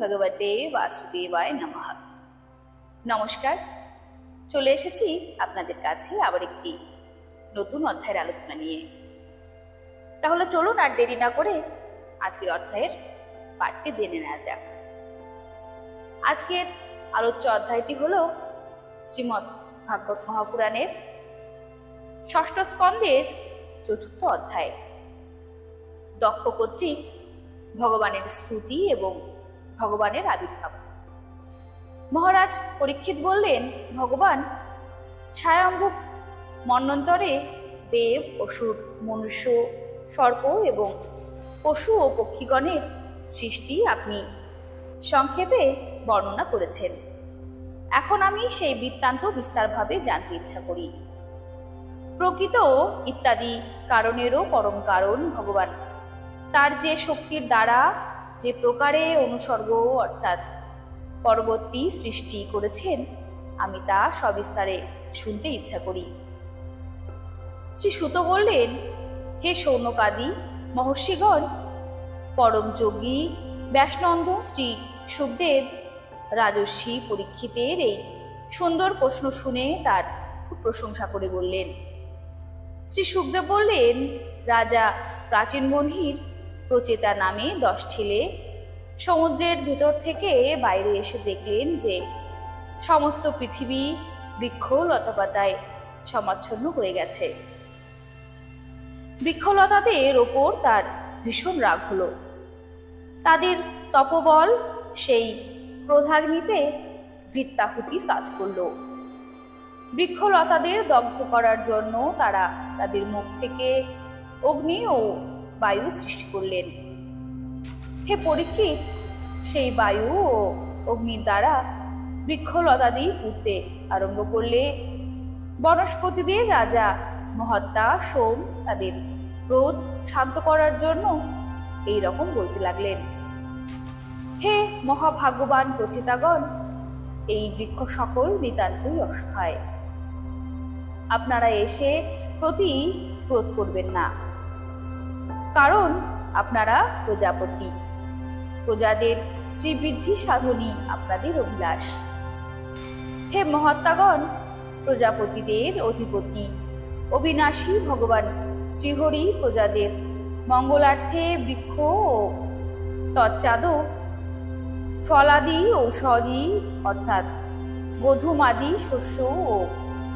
ভগবতে বাসুদেবায় নমঃ। নমস্কার, চলে এসেছি আপনাদের কাছে আবার একটি নতুন অধ্যায়ের আলোচনা নিয়ে। তাহলে চলুন আর দেরি না করে আজকের অধ্যায়ের পাঠটি জেনে নেওয়া যাক। আজকের আলোচ্য অধ্যায়টি হল শ্রীমৎ ভাগবত মহাপুরাণের ষষ্ঠ স্কন্ধের চতুর্থ অধ্যায়। দক্ষ কর্তৃক ভগবানের স্তুতি এবং ভগবানের আবির্ভাব। মহারাজ পরীক্ষিত বললেন, ভগবান ছায়াম্ভ মন্বন্তরে দেব, অসুর, মনুষ্য, সর্প এবং পশু ও পক্ষীগণের সৃষ্টি আপনি সংক্ষেপে বর্ণনা করেছেন। এখন আমি সেই বৃত্তান্ত বিস্তারভাবে জানতে ইচ্ছা করি। প্রকৃত ইত্যাদি কারণেরও পরম কারণ ভগবান। তার যে শক্তির দ্বারা যে প্রকারে অনুসর্গ, অর্থাৎ পরবর্তী সৃষ্টি করেছেন, আমি তা সবিস্তারে শুনতে ইচ্ছা করি। শ্রী সুত বললেন, হে সৌনকাদি মহর্ষিগণ, পরম যোগী ব্যাসনন্দ শ্রী সুখদেব রাজস্বী পরীক্ষিতের এই সুন্দর প্রশ্ন শুনে তার খুব প্রশংসা করে বললেন। শ্রী সুখদেব বললেন, রাজা প্রাচীন মহির প্রচেতা নামে দশ ছেলে। সমুদ্রের ভেতর থেকে বাইরে এসে দেখলেন যে সমস্ত পৃথিবী বৃক্ষ লতাপাতায় সমাচ্ছন্ন হয়ে গেছে। বৃক্ষলতাদের ওপর তার ভীষণ রাগ হলো। তাদের তপবল সেই ক্রোধাগ্নিতে বৃত্তাহুতির কাজ করল। বৃক্ষলতাদের দগ্ধ করার জন্য তারা তাদের মুখ থেকে অগ্নি ও বায়ু সৃষ্টি করলেন। হে পরীক্ষিত সেই বায়ু ও অগ্নির দ্বারা বৃক্ষলতাদি পুড়তে আরম্ভ করলে বনস্পতিদের রাজা মহাত্মা, সোম তাদের ক্রোধ শান্ত করার জন্য এই রকম বলতে লাগলেন। হে মহাভাগ্যবান প্রচেতাগণ, এই বৃক্ষ সকল নিতান্তই অসহায়। আপনারা এসে প্রতি ক্রোধ করবেন না। কারণ আপনারা প্রজাপতি। প্রজাদের শ্রীবৃদ্ধি সাধনই আপনাদের অভিলাষ। হে মহাত্মাগণ, প্রজাপতিদের অধিপতি, অবিনাশী ভগবান শ্রীহরি প্রজাদের মঙ্গলার্থে বৃক্ষ ও তচ্চাদ ফলাদি, ঔষধি, অর্থাৎ গধুমাদি, শস্য ও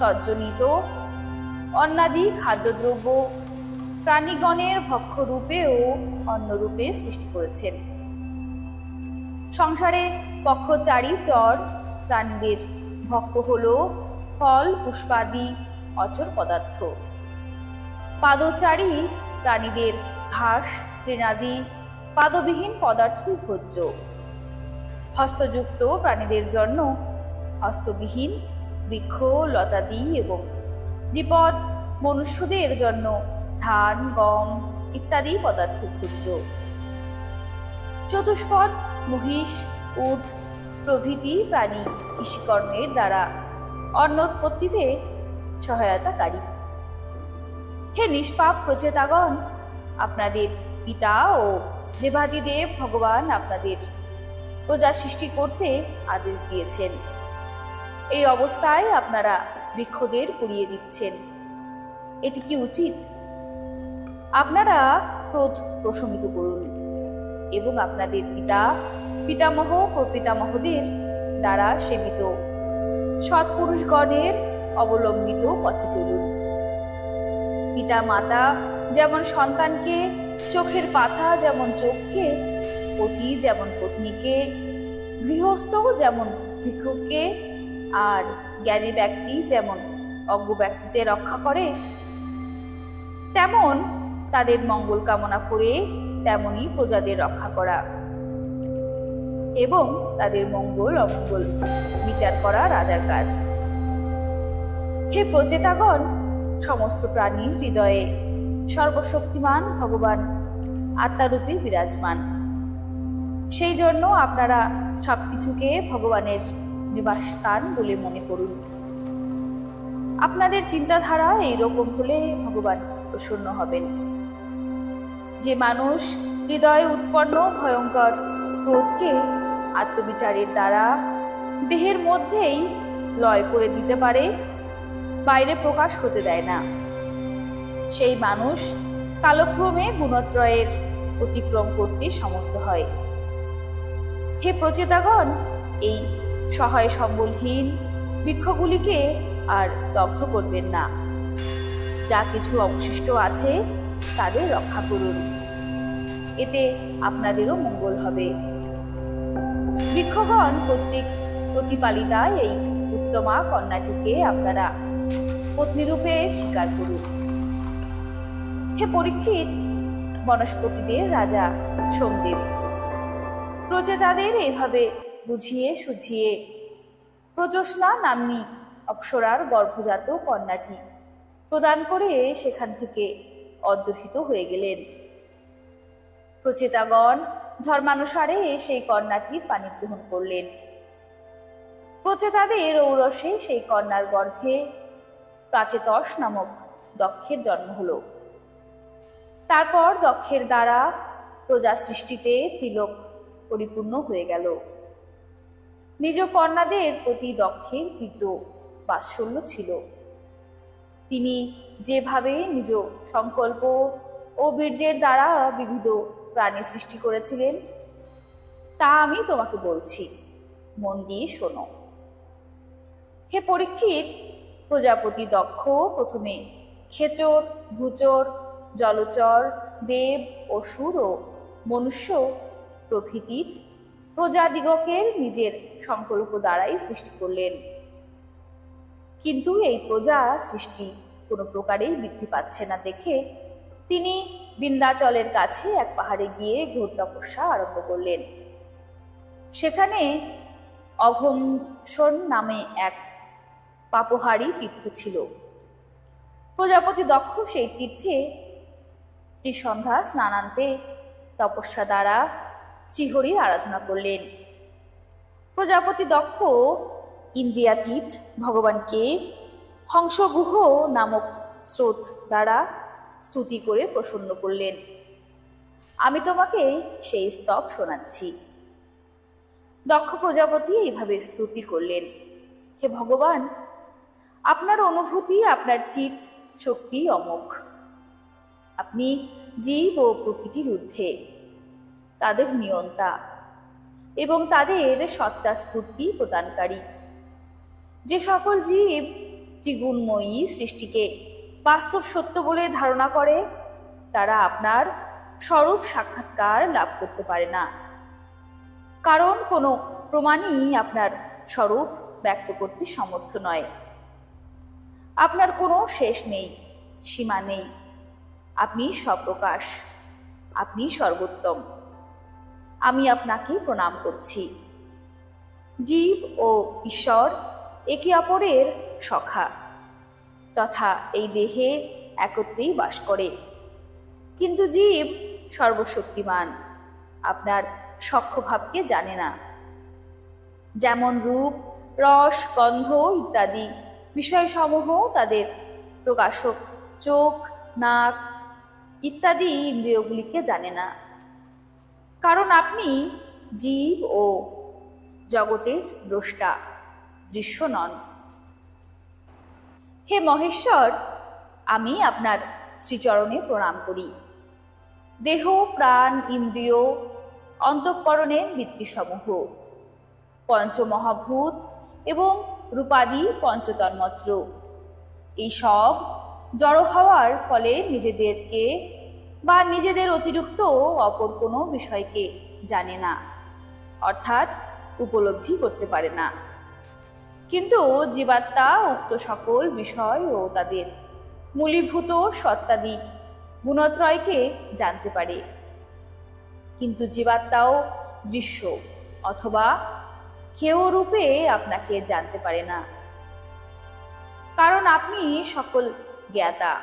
তজ্জনিত অন্নাদি খাদ্যদ্রব্য প্রাণীগণের ভক্ষরূপে ও অন্যরূপে সৃষ্টি করেছেন। সংসারে পক্ষচারী চর, প্রাণীদের ভক্ষ হল ফল, পুষ্পাদি, অচর পদার্থ। পাদচারী প্রাণীদের ঘাস, তৃণাদি, পাদবিহীন পদার্থই ভোজ্য। হস্তযুক্ত প্রাণীদের জন্য হস্তবিহীন বৃক্ষ, লতাদি এবং বিপদ মনুষ্যদের জন্য ধান, গম ইত্যাদি পদার্থ ভোজ্য চতুষ্পদ, মহিষ, উট প্রভৃতি প্রাণী কৃষিকর্মের দ্বারা অন্নোৎপত্তিতে সহায়তাকারী। হে নিষ্পাপ প্রচেতাগণ, আপনাদের পিতা ও দেবাদিদেব ভগবান আপনাদের প্রজা সৃষ্টি করতে আদেশ দিয়েছেন। এই অবস্থায় আপনারা বৃক্ষদের পুড়িয়ে দিচ্ছেন। এটি কি উচিত? আপনারা ক্রোধ প্রশমিত করুন এবং আপনাদের পিতা, পিতামহ, প্রপিতামহদের দ্বারা সেবিত সৎপুরুষগণের অবলম্বিত পথে চলুন। পিতা মাতা যেমন সন্তানকে চোখের পাতা যেমন চোখকে, পতি যেমন পত্নীকে, গৃহস্থ যেমন ভিক্ষুককে, আর জ্ঞানী ব্যক্তি যেমন অজ্ঞ ব্যক্তিতে রক্ষা করে, তেমন তাদের মঙ্গল কামনা করে তেমনি প্রজাদের রক্ষা করা এবং তাদের মঙ্গল অমঙ্গল বিচার করা রাজার কাজ। হে প্রচেতাগণ, সমস্ত প্রাণীর হৃদয়ে সর্বশক্তিমান ভগবান আত্মারূপে বিরাজমান। সেই জন্য আপনারা সব কিছুকে ভগবানের নিবাসস্থান বলে মনে করুন। আপনাদের চিন্তাধারা এইরকম হলে ভগবান প্রসন্ন হবেন। যে মানুষ হৃদয়ে উৎপন্ন ভয়ঙ্কর, ক্রোধকে আত্মবিচারের দ্বারা দেহের মধ্যেই লয় করে দিতে পারে, বাইরে প্রকাশ হতে দেয় না। সেই মানুষ কালক্রমে গুণত্রয়ের অতিক্রম করতে সমর্থ হয়। হে প্রচেতাগণ, এই সহায় সম্বলহীন বৃক্ষগুলিকে আর দগ্ধ করবেন না। যা কিছু অবশিষ্ট আছে, তাদের রক্ষা করুন। এতে আপনাদেরও মঙ্গল হবে। বৃক্ষগণ কর্তৃক প্রতিপালিতা এই উত্তমা কন্যাটিকে আপনারা পত্নীরূপে স্বীকার করুন। হে পরীক্ষিত, বনস্পতিদের রাজা সোমদেব, প্রজেতাদের এভাবে বুঝিয়ে সুঝিয়ে প্রজোৎস্না নাম্নী অপ্সরার গর্ভজাত কন্যাটি প্রদান করে সেখান থেকে অদ্রহিত হয়ে গেলেন। প্রচেতাগণ ধর্মানুসারে সেই কন্যাটির পানি গ্রহণ করলেন। প্রচেতাদের ঔরসে সেই কন্যার গর্ভে প্রাচেতস নামক দক্ষের জন্ম হল। তারপর দক্ষের দ্বারা প্রজা সৃষ্টিতে তিলক পরিপূর্ণ হয়ে গেল। নিজ কন্যাদের প্রতি দক্ষের কৃত বাৎসল্য ছিল। তিনি যেভাবে নিজ সংকল্প ও বীর্যের দ্বারা বিবিধ প্রাণী সৃষ্টি করেছিলেন। তা আমি তোমাকে বলছি। মন দিয়ে শোনো। হে পরীক্ষিত, প্রজাপতি দক্ষ, প্রথমে খেচর ভূচর, জলচর, দেব, অসুর ও মনুষ্য প্রকৃতির প্রজাদিগকের নিজের সংকল্প দ্বারাই সৃষ্টি করলেন। কিন্তু এই প্রজা সৃষ্টি কোনো প্রকারেই বৃদ্ধি পাচ্ছে না দেখে তিনি বিন্দাচলের কাছে এক পাহাড়ে গিয়ে ঘোর তপস্যা আরম্ভ করলেন। সেখানে অঘমসন নামে এক পাপহারী তীর্থ ছিল। প্রজাপতি দক্ষ সেই তীর্থে সন্ধ্যা স্নানান্তে তপস্যা দ্বারা শ্রীহরির আরাধনা করলেন। প্রজাপতি দক্ষ ইন্দ্রিয়াতীত ভগবানকে হংসগুহ নামক স্রোত দ্বারা স্তুতি করে প্রসন্ন করলেন। আমি তোমাকে সেই স্তব শোনাচ্ছি। দক্ষ প্রজাপতি এইভাবে স্তুতি করলেন। হে ভগবান, আপনার অনুভূতি, আপনার চিত শক্তি অমোঘ। আপনি জীব ও প্রকৃতির ঊর্ধ্বে, তাদের নিয়ন্তা এবং তাদের সত্তা স্ফূর্তি প্রদানকারী। যে সকল জীব ত্রিগুণময়ী সৃষ্টিকে বাস্তব সত্য বলে ধারণা করে, তারা আপনার স্বরূপ সাক্ষাৎকার লাভ করতে পারে না। কারণ কোনো প্রমাণই আপনার স্বরূপ ব্যক্ত করতে সমর্থ নয়। আপনার কোনো শেষ নেই, সীমা নেই। আপনি স্বপ্রকাশ, আপনি সর্বোত্তম আমি আপনাকে প্রণাম করছি। জীব ও ঈশ্বর একে অপরের সখা। তথা এই দেহে একত্রেই বাস করে। কিন্তু জীব সর্বশক্তিমান, আপনার সক্ষভাবকে জানে না। যেমন রূপ, রস, গন্ধ ইত্যাদি বিষয়সমূহ তাদের প্রকাশক চোখ, নাক ইত্যাদি ইন্দ্রিয়গুলিকে জানে না। কারণ আপনি জীব ও জগতের দ্রষ্টা, দৃশ্য নন। হে মহেশ্বর, আমি আপনার শ্রীচরণে প্রণাম করি। দেহ, প্রাণ, ইন্দ্রিয় অন্তঃকরণের বৃত্তিসমূহ, পঞ্চমহাভূত এবং রূপাদি পঞ্চতন্মাত্র। এই সব জড়ো হওয়ার ফলে নিজেদেরকে বা নিজেদের অতিরিক্ত অপর কোনো বিষয়কে জানে না, অর্থাৎ উপলব্ধি করতে পারে না। কিন্তু জীবাত্মা উক্ত সকল বিষয় ও তাদের মূলীভূত সত্তাদি গুণত্রয়কে জানতে পারে। কিন্তু জীবাত্মাও দৃশ্য অথবা কেউ রূপে আপনাকে জানতে পারে না। কারণ আপনি সকল জ্ঞাতা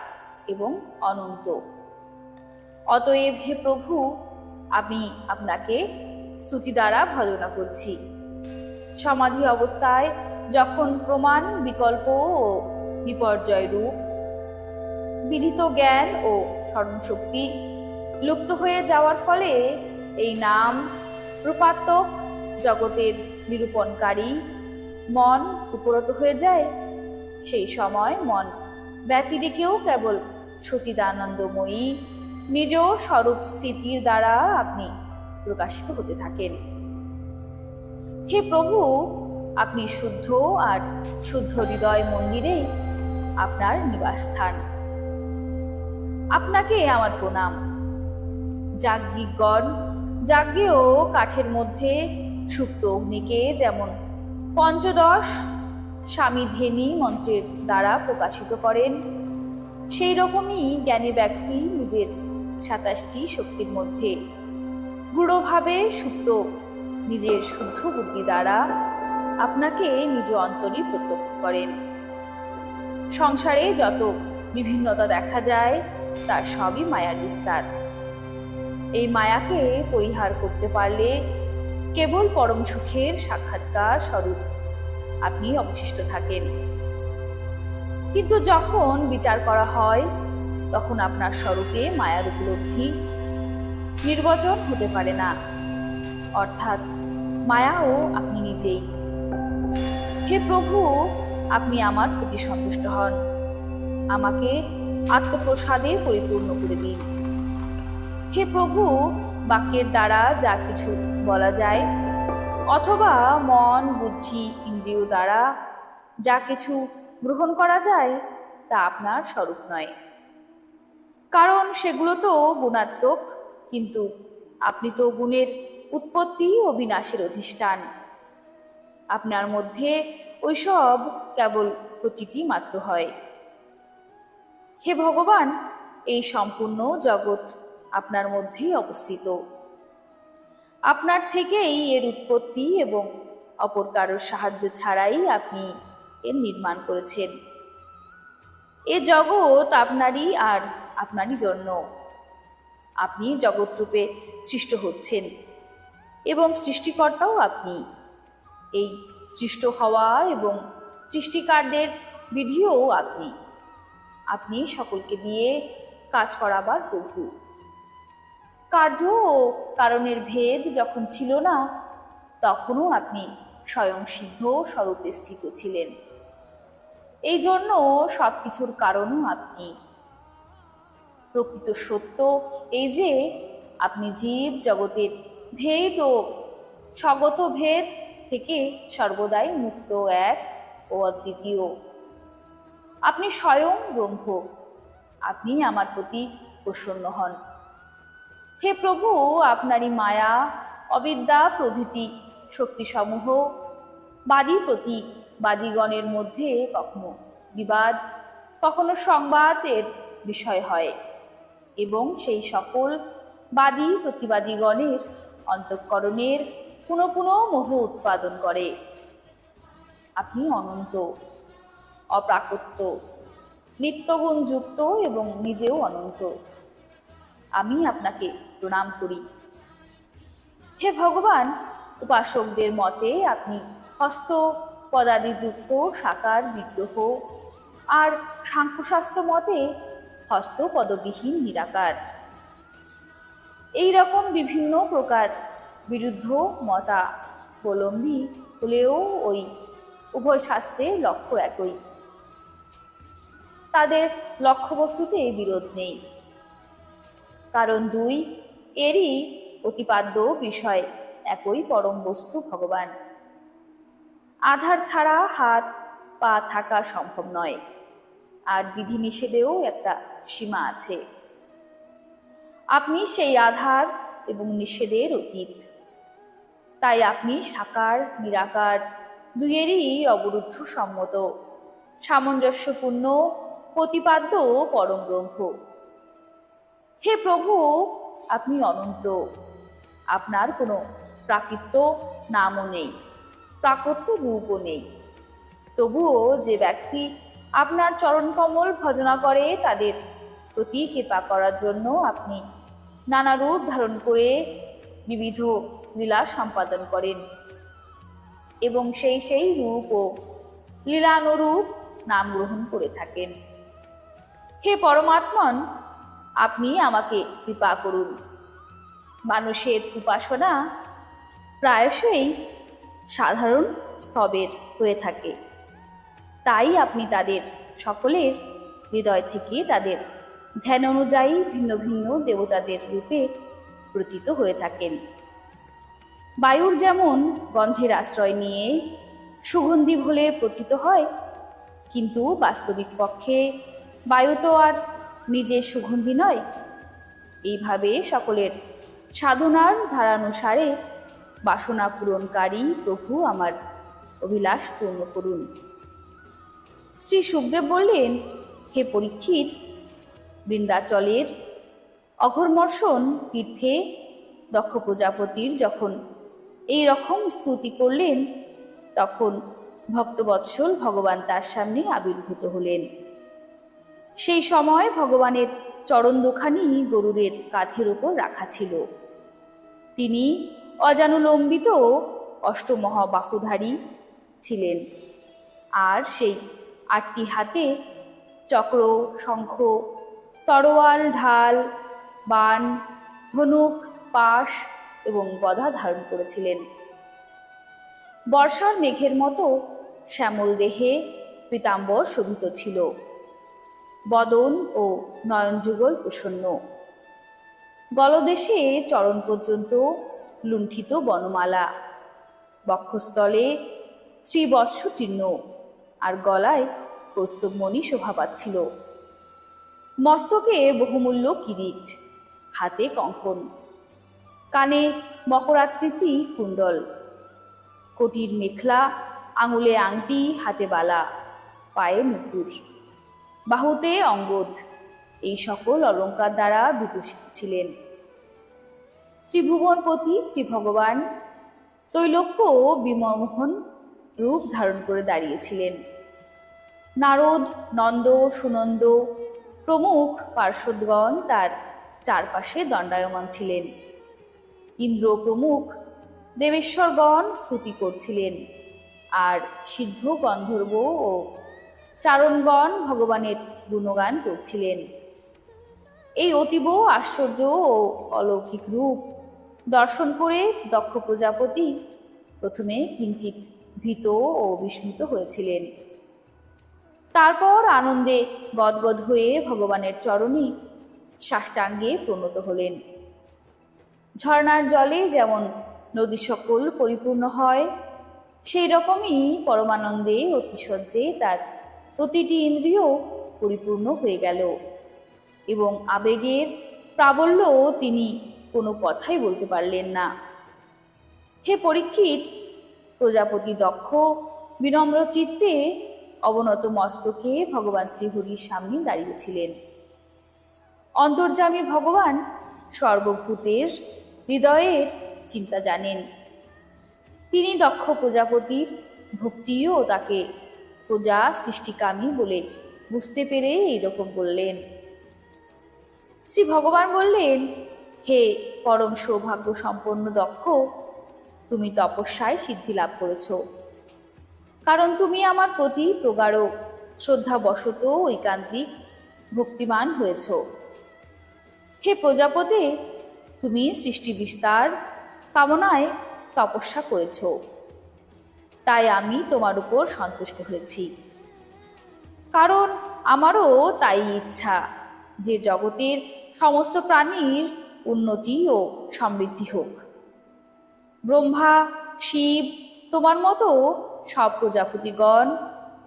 এবং অনন্ত। অতএব হে প্রভু, আমি আপনাকে স্তুতি দ্বারা ভজনা করছি। সমাধি অবস্থায় যখন প্রমাণ, বিকল্প ও বিপর্যয় রূপ, বিদিত জ্ঞান ও স্মরণশক্তি লুপ্ত হয়ে যাওয়ার ফলে এই নাম রূপাত্মক, জগতের নিরূপণকারী মন উপরত হয়ে যায়। সেই সময় মন ব্যতিরেকেও কেবল সচিদানন্দময়ী, নিজ স্বরূপ স্থিতির দ্বারা আপনি প্রকাশিত হতে থাকেন। হে প্রভু আপনি শুদ্ধ আর শুদ্ধ হৃদয় মন্দিরেই আপনার নিবাসস্থান। আপনাকে আমার প্রণাম। যাজ্ঞিকগণ যাজ্ঞেয় কাঠের মধ্যে সুপ্ত অগ্নিকে যেমন পঞ্চদশ স্বামীধেনী মন্ত্রের দ্বারা প্রকাশিত করেন সেই রকমই জ্ঞানী ব্যক্তি নিজের সাতাশটি শক্তির মধ্যে গূঢ়ভাবে সুপ্ত নিজের শুদ্ধ বুদ্ধি দ্বারা আপনাকে নিজ অন্তরে প্রত্যক্ষ করেন। সংসারে যত বিভিন্নতা দেখা যায়, তার সবই মায়ার বিস্তার। এই মায়াকে পরিহার করতে পারলে কেবল পরম সুখের সাক্ষাৎকার স্বরূপ আপনি অবশিষ্ট থাকেন। কিন্তু যখন বিচার করা হয়, তখন আপনার স্বরূপে মায়ার উপলব্ধি নির্বচন হতে পারে না। অর্থাৎ মায়াও আপনি নিজেই হে প্রভু, আপনি আমার প্রতি সন্তুষ্ট হন। আমাকে আত্মপ্রসাদে পরিপূর্ণ করে দিন। হে প্রভু, বাক্যের দ্বারা যা কিছু বলা যায়, অথবা মন, বুদ্ধি, ইন্দ্রিয় দ্বারা যা কিছু গ্রহণ করা যায়, তা আপনার স্বরূপ নয়। কারণ সেগুলো তো গুণাত্মক, কিন্তু আপনি তো গুণের উৎপত্তি ও বিনাশের অধিষ্ঠান। আপনার মধ্যে ওইসব কেবল প্রতীকী মাত্র হয়। হে ভগবান, এই সম্পূর্ণ জগৎ আপনার মধ্যেই অবস্থিত। আপনার থেকেই এর উৎপত্তি এবং অপর কারোর সাহায্য ছাড়াই আপনি এর নির্মাণ করেছেন। এ জগৎ আপনারই আর আপনারই জন্য। আপনি জগৎরূপে সৃষ্ট হচ্ছেন এবং সৃষ্টিকর্তাও আপনি। এই সৃষ্ট হওয়া এবং সৃষ্টিকারদের বিধিও আপনি। আপনি সকলকে দিয়ে কাজ করাবার প্রভু। কার্য ও কারণের ভেদ যখন ছিল না, তখনও আপনি স্বয়ং সিদ্ধ স্বরূপে স্থিত ছিলেন। এই জন্য সব কিছুর কারণও আপনি। প্রকৃত সত্য এই যে, আপনি জীব জগতের ভেদ ও স্বগত ভেদ থেকে সর্বদাই মুক্ত এক ও অদ্বিতীয়। আপনি স্বয়ং ব্রহ্ম, আপনি আমার প্রতি প্রসন্ন হন। হে প্রভু, আপনারই মায়া, অবিদ্যা প্রভৃতি শক্তিসমূহ বাদী প্রতি বাদীগণের মধ্যে কখনো বিবাদ, কখনো সংবাদের বিষয় হয় এবং সেই সকল বাদী প্রতিবাদীগণের অন্তঃকরণের পুনঃ পুনঃ মোহ উৎপাদন করে। আপনি অনন্ত, অপ্রাকৃত নিত্যগুণযুক্ত এবং নিজেও অনন্ত। আমি আপনাকে প্রণাম করি। হে ভগবান, উপাসকদের মতে আপনি হস্ত, পদাদিযুক্ত, সাকার, বিগ্রহ আর সাংখ্যশাস্ত্র মতে হস্ত পদবিহীন নিরাকার। এই রকম বিভিন্ন প্রকার বিরুদ্ধ মতাবলম্বী হলেও ওই উভয় শাস্ত্রের লক্ষ্য একই। তাদের লক্ষ্যবস্তুতে বিরোধ নেই। কারণ দুই, এরই প্রতিপাদ্য বিষয়, একই পরম বস্তু ভগবান। আধার ছাড়া হাত, পা থাকা সম্ভব নয়। আর বিধিনিষেধেও একটা সীমা আছে। আপনি সেই আধার এবং নিষেধের অতীত তাই আপনি সাকার, নিরাকার, দুইয়েরই অবরুদ্ধ সম্মত। সামঞ্জস্যপূর্ণ, প্রতিপাদ্য পরম ব্রহ্ম। হে প্রভু, আপনি অনন্ত। আপনার কোনো প্রাকৃত্য নামও নেই প্রাকৃত্য রূপও নেই। তবুও যে ব্যক্তি আপনার চরণকমল ভজনা করে, তাদের প্রতি কৃপা করার জন্য আপনি নানা রূপ ধারণ করে, বিবিধ লীলা সম্পাদন করেন। এবং সেই সেই রূপ ও লীলানুরূপ নাম গ্রহণ করে থাকেন। হে পরমাত্মন, আপনি আমাকে কৃপা করুন। মানুষের উপাসনা প্রায়শই সাধারণ স্তবের হয়ে থাকে। তাই আপনি তাদের সকলের হৃদয় থেকে তাদের ধ্যান অনুযায়ী ভিন্ন ভিন্ন দেবতাদের রূপে প্রতীত হয়ে থাকেন। বায়ুর যেমন গন্ধের আশ্রয় নিয়ে সুগন্ধি বলে প্রতীত হয়, কিন্তু বাস্তবিক পক্ষে বায়ু তো আর নিজের সুগন্ধি নয়। এইভাবে সকলের সাধনার ধারানুসারে বাসনা পূরণকারী প্রভু আমার অভিলাষ পূর্ণ করুন। শ্রী সুখদেব বললেন, হে পরীক্ষিত, বৃন্দাচলের অঘর্মর্ষণ তীর্থে দক্ষ প্রজাপতির যখন এই রকম স্তুতি করলেন, তখন ভক্তবৎসল ভগবান তার সামনে আবির্ভূত হলেন। সেই সময় ভগবানের চরণ দুখানি গরুরের কাঁধের উপর রাখা ছিল। তিনি অজানুলম্বিত অষ্টমহাবাহুধারী ছিলেন। আর সেই আটটি হাতে চক্র, শঙ্খ, তরোয়াল, ঢাল, বান, ধনুক, পাশ এবং গদা ধারণ করেছিলেন। বর্ষার মেঘের মতো শ্যামল দেহে পীতাম্বর শোভিত ছিল। বদন ও নয়নযুগল প্রসন্ন। গলদেশে চরণ পর্যন্ত লুণ্ঠিত বনমালা। বক্ষস্থলে শ্রীবৎস চিহ্ন আর গলায় কৌস্তবমণি শোভা পাচ্ছিল। মস্তকে বহুমূল্য কিরিট, হাতে কঙ্কন। কানে মকরাকৃতি কুণ্ডল। কোটির মেখলা, আঙুলে আংটি, হাতে বালা, পায়ে নুপুর বাহুতে অঙ্গদ, এই সকল অলঙ্কার দ্বারা বিভূষিত ছিলেন। ত্রিভুবনপতি শ্রী ভগবান তৈলক্য ও বিমোহন রূপ ধারণ করে দাঁড়িয়েছিলেন। নারদ, নন্দ, সুনন্দ প্রমুখ পার্শ্বদগণ তার চারপাশে দণ্ডায়মান ছিলেন। ইন্দ্র প্রমুখ দেবেশ্বরগণ স্তুতি করছিলেন। আর সিদ্ধ গন্ধর্ব ও চারণগণ ভগবানের গুণগান করছিলেন। এই অতীব আশ্চর্য ও অলৌকিক রূপ দর্শন করে দক্ষ প্রজাপতি প্রথমে কিঞ্চিত ভীত ও বিস্মিত হয়েছিলেন। তারপর আনন্দে গদগদ হয়ে ভগবানের চরণে সাষ্টাঙ্গে প্রণত হলেন। ঝর্ণার জলে যেমন নদী সকল পরিপূর্ণ হয়, সেই রকমই পরমানন্দে অতিশয্যে তার প্রতিটি ইন্দ্রিয় পরিপূর্ণ হয়ে গেল এবং আবেগের প্রাবল্য তিনি কোনো কথাই বলতে পারলেন না। হে পরীক্ষিত, প্রজাপতি দক্ষ, বিনম্র চিত্তে অবনত মস্তকে ভগবান শ্রীহরির সামনে দাঁড়িয়েছিলেন। অন্তর্যামী ভগবান সর্বভূতের হৃদয়ের চিন্তা জানেন। তিনি দক্ষ প্রজাপতির ভক্তিও তাকে প্রজা সৃষ্টিকামী বলে বুঝতে পেরে এইরকম বললেন। শ্রী ভগবান বললেন, হে পরম সৌভাগ্য সম্পন্ন দক্ষ, তুমি তপস্যায় সিদ্ধি লাভ করেছ। কারণ তুমি আমার প্রতি প্রগাঢ়, শ্রদ্ধাবশত ঐকান্তিক ভক্তিমান হয়েছ। হে প্রজাপতি তুমি সৃষ্টি বিস্তার, কামনায় তপস্যা করেছ। তাই আমি তোমার উপর সন্তুষ্ট হয়েছি। কারণ আমারও তাই ইচ্ছা যে জগতের সমস্ত প্রাণীর উন্নতি ও সমৃদ্ধি হোক। ব্রহ্মা, শিব, তোমার মতো সব প্রজাপতিগণ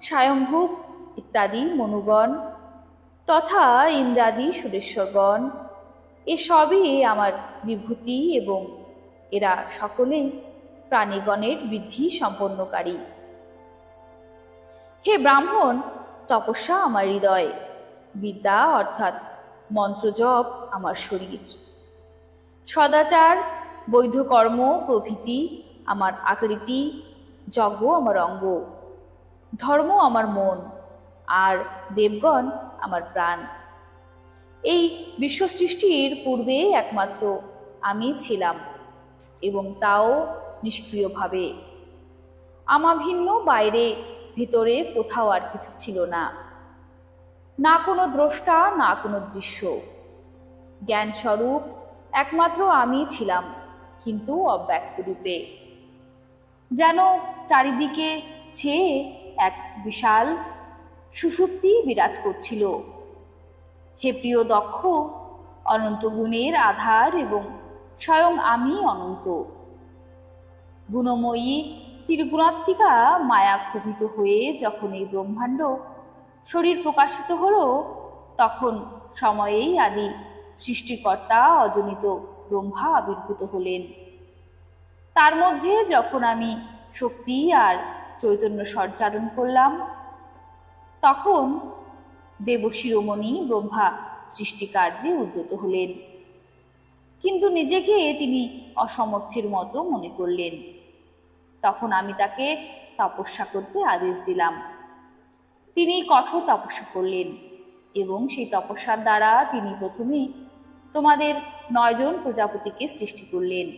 স্বয়ংভূপ ইত্যাদি মনুগণ, তথা ইন্দ্রাদি সুরেশ্বরগণ এসবই আমার বিভূতি এবং এরা সকলেই প্রাণীগণের বৃদ্ধি সম্পন্নকারী। হে ব্রাহ্মণ, তপস্যা আমার হৃদয়, বিদ্যা অর্থাৎ মন্ত্রজপ আমার শরীর। সদাচার, বৈধকর্ম, প্রভৃতি আমার আকৃতি, যজ্ঞ আমার অঙ্গ, ধর্ম আমার মন, আর দেবগণ আমার প্রাণ। এই বিশ্ব সৃষ্টির পূর্বে একমাত্র আমি ছিলাম এবং তাও নিষ্ক্রিয়ভাবে। আমার ভিন্ন বাইরে, ভিতরে কোথাও আর কিছু ছিল না। না কোনো দ্রষ্টা, না কোনো দৃশ্য। জ্ঞানস্বরূপ একমাত্র আমি ছিলাম, কিন্তু অব্যক্ত রূপে। যেন চারিদিকে ছেয়ে এক বিশাল সুষুপ্তি বিরাজ করছিল। হে প্রিয় দক্ষ, অনন্ত গুণের আধার এবং স্বয়ং আমি অনন্ত। গুণময়ী ত্রিগুণাত্মিকা মায়া ক্ষোভিত হয়ে যখন এই ব্রহ্মাণ্ড শরীর প্রকাশিত হলো, তখন সময়েই আদি সৃষ্টিকর্তা অজনিত ব্রহ্মা আবির্ভূত হলেন। তার মধ্যে যখন আমি শক্তি আর চৈতন্য সঞ্চারণ করলাম, তখন দেবশিরোমণি ব্রহ্মা সৃষ্টিকার্যে উদ্যত হলেন। কিন্তু নিজেকে তিনি অসমর্থের মতো মনে করলেন। তখন আমি তাকে তপস্যা করতে আদেশ দিলাম। তিনি কঠোর তপস্যা করলেন এবং সেই তপস্যার দ্বারা তিনি প্রথমে তোমাদের নয়জন প্রজাপতিকে সৃষ্টি করলেন।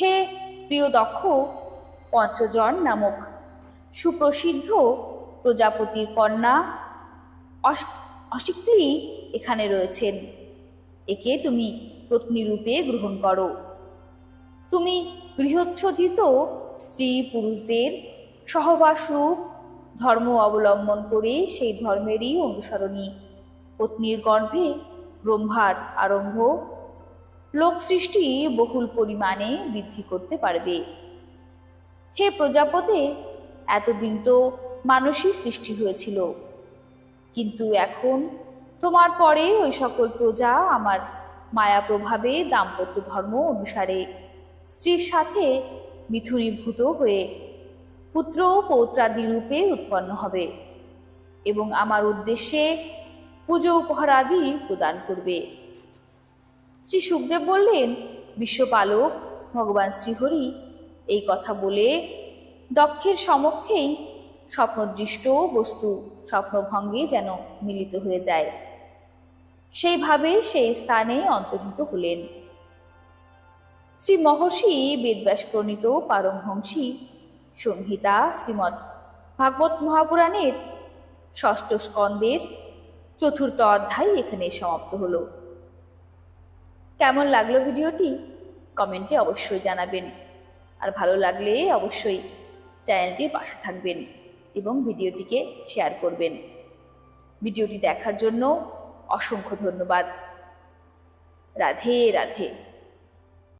হে প্রিয় দক্ষ পঞ্চজন নামক সুপ্রসিদ্ধ প্রজাপতির কন্যা অশিক্লি এখানে রয়েছেন একে তুমি পত্নী রূপে গ্রহণ করো। তুমি গৃহচ্ছদিত স্ত্রী পুরুষদের সহবাস রূপ ধর্ম অবলম্বন করে সেই ধর্মেরই অনুসরণী। পত্নীর গর্ভে ব্রহ্মার আরম্ভ লোক সৃষ্টি বহুল পরিমাণে বৃদ্ধি করতে পারবে। হে প্রজাপতে, এতদিন তো মানুষই সৃষ্টি হয়েছিল। কিন্তু এখন তোমার পরে ওই সকল প্রজা আমার মায়া প্রভাবে দাম্পত্য ধর্ম অনুসারে স্ত্রীর সাথে মিথুনীভূত হয়ে পুত্র পৌত্রাদি রূপে উৎপন্ন হবে এবং আমার উদ্দেশ্যে পুজো উপহার আদি প্রদান করবে। শ্রী সুখদেব বললেন, বিশ্বপালক, ভগবান শ্রীহরি এই কথা বলে দক্ষের সমক্ষেই স্বপ্নদৃষ্ট বস্তু স্বপ্নভঙ্গে যেন মিলিত হয়ে যায়। সেইভাবে সেই স্থানে অন্তর্হিত হলেন। শ্রী মহর্ষি বেদব্যাস প্রণীত পারমহংসী, সংহিতা শ্রীমৎ ভাগবত মহাপুরাণের ষষ্ঠ স্কন্দের চতুর্থ অধ্যায় এখানে সমাপ্ত হলো। কেমন লাগল ভিডিওটি? কমেন্টে অবশ্যই জানাবেন। আর ভালো লাগলে অবশ্যই চ্যানেলটির পাশে থাকবেন। এবং ভিডিওটিকে শেয়ার করবেন। ভিডিওটি দেখার জন্য অসংখ্য ধন্যবাদ। রাধে রাধে।